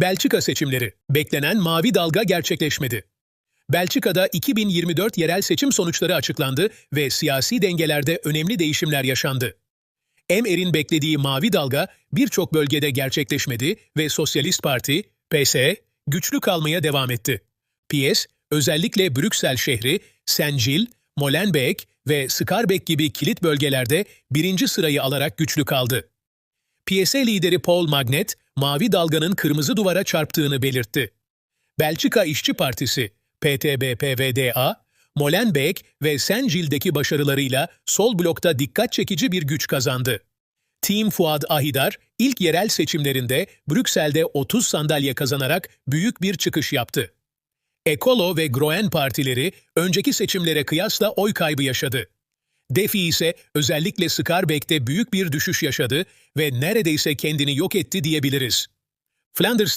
Belçika seçimleri. Beklenen mavi dalga gerçekleşmedi. Belçika'da 2024 yerel seçim sonuçları açıklandı ve siyasi dengelerde önemli değişimler yaşandı. Emer'in beklediği mavi dalga birçok bölgede gerçekleşmedi ve Sosyalist Parti, PS, güçlü kalmaya devam etti. PS, özellikle Brüksel şehri, Saint-Gilles, Molenbeek ve Schaerbeek gibi kilit bölgelerde birinci sırayı alarak güçlü kaldı. PS lideri Paul Magnet, mavi dalganın kırmızı duvara çarptığını belirtti. Belçika İşçi Partisi, PTB-PVDA, Molenbeek ve Saint-Gilles'deki başarılarıyla sol blokta dikkat çekici bir güç kazandı. Team Fuad Ahidar ilk yerel seçimlerinde Brüksel'de 30 sandalye kazanarak büyük bir çıkış yaptı. Ekolo ve Groen partileri önceki seçimlere kıyasla oy kaybı yaşadı. Defi ise özellikle Schaerbeek'te büyük bir düşüş yaşadı ve neredeyse kendini yok etti diyebiliriz. Flanders